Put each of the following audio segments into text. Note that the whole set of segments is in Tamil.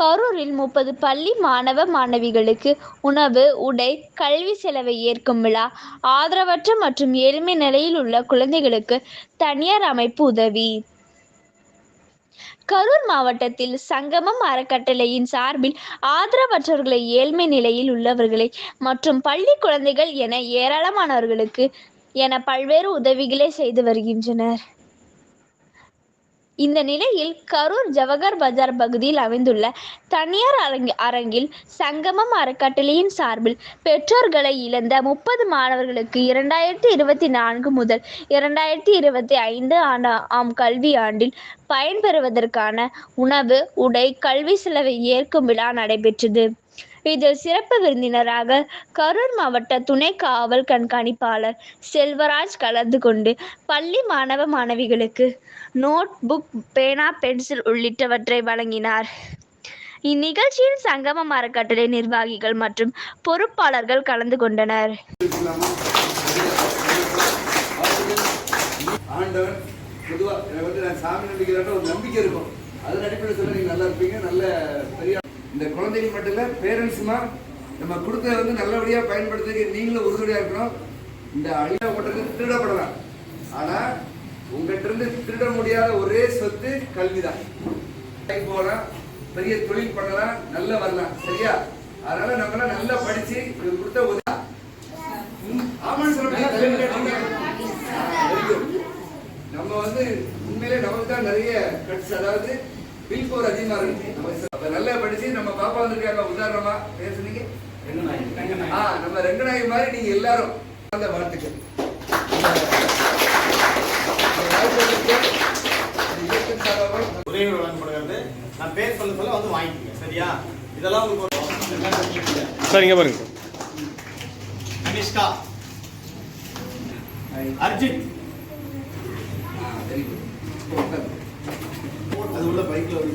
கரூரில் முப்பது பள்ளி மாணவ மாணவிகளுக்கு உணவு உடை கல்வி செலவை ஏற்கும் விழா. ஆதரவற்ற மற்றும் ஏழ்மை நிலையில் உள்ள குழந்தைகளுக்கு தனியார் அமைப்பு உதவி. கரூர் மாவட்டத்தில் சங்கமம் அறக்கட்டளையின் சார்பில் ஆதரவற்றவர்களை ஏழ்மை நிலையில் உள்ளவர்களை மற்றும் பள்ளி குழந்தைகள் என ஏராளமானவர்களுக்கு என பல்வேறு உதவிகளை செய்து வருகின்றனர். இந்த நிலையில் கரூர் ஜவஹர் பஜார் பகுதியில் அமைந்துள்ள தனியார் அரங்கி அரங்கில் சங்கமம் அறக்கட்டளையின் சார்பில் பெற்றோர்களை இழந்த முப்பது மாணவர்களுக்கு இரண்டாயிரத்தி இருபத்தி நான்கு முதல் இரண்டாயிரத்தி இருபத்தி ஐந்து ஆண்டு ஆம் கல்வியாண்டில் பயன்பெறுவதற்கான உணவு உடை கல்வி செலவை ஏற்கும் விழா நடைபெற்றது. இதில் சிறப்பு விருந்தினராக கரூர் மாவட்ட துணை காவல் கண்காணிப்பாளர் செல்வராஜ் கலந்து கொண்டு பள்ளி மாணவ மாணவிகளுக்கு நோட் புக் பேனா பென்சில் உள்ளிட்டவற்றை வழங்கினார். இந்நிகழ்ச்சியில் சங்கமம் அறக்கட்டளை நிர்வாகிகள் மற்றும் பொறுப்பாளர்கள் கலந்து கொண்டனர். ஆண்டவன் பொதுவாக எனக்கு வந்து நான் சாமி நம்பிக்கையிலாட்ட ஒரு நம்பிக்கை இருக்கும். அதன் அடிப்படையில் சொல்ல நீங்கள் நல்லா இருப்பீங்க நல்ல இந்த குழந்தைகள் மட்டும் இல்ல பேரண்ட்ஸுமா நம்ம கொடுத்ததை வந்து நல்லபடியா பயன்படுத்தி நீங்களும் உறுதுணையா இருக்கணும். இந்த அழியா ஓட்டத்துக்கு திருடப்படலாம். ஆனா உங்ககிட்ட இருந்து திருட முடியாத ஒரே சொத்து கல்விதான். வேலைக்கு போகலாம் பெரிய தொழில் பண்ணலாம் நல்லா வரலாம். சரியா? அதனால நம்மளாம் நல்லா படிச்சு கொடுத்த உதவி. ஆமான்னு சொல்ல. நம்ம வந்து உண்மையிலே நமக்கு தான் நிறைய கட்ஸ் அதாவது வில் போர் அதிகமா இருக்கு. வந்திருக்காங்க உதாரணமா பேசுனீங்க. ஆ நம்ம ரெங்கநாயகி மாதிரி நீங்க எல்லாரும் அந்த வாழ்த்துக்கள். உதவி வழங்கப்படுகிறது. நான் பேர் சொல்ல சொல்ல வந்து வாங்கிக்கோங்க. சரியா? இதெல்லாம் உங்களுக்கு ஒரு சார் இங்கே பாருங்க. கனிஷ்கா அர்ஜித் அது உள்ள பைக்ல வந்து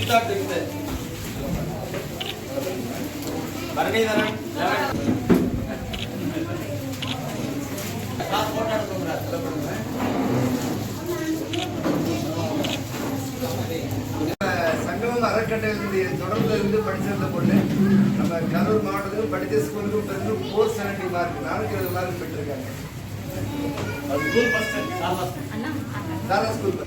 சுஜிதா டெக்ஸ்ட் பரணிதரன் சங்கமம் அறக்கட்டளையினுடைய தொடர்புல இருந்து படிச்சிருந்த பொண்ணு நம்ம கரூர் மாவட்டத்தில் படித்த ஸ்கூலுக்கும் பிறகு ஃபோர் செவன்டி மார்க் நானூற்றி இருபது மார்க் பெற்றிருக்காங்க. ஸ்கூல் ஃபர்ஸ்ட் சாலா தாரா ஸ்கூல்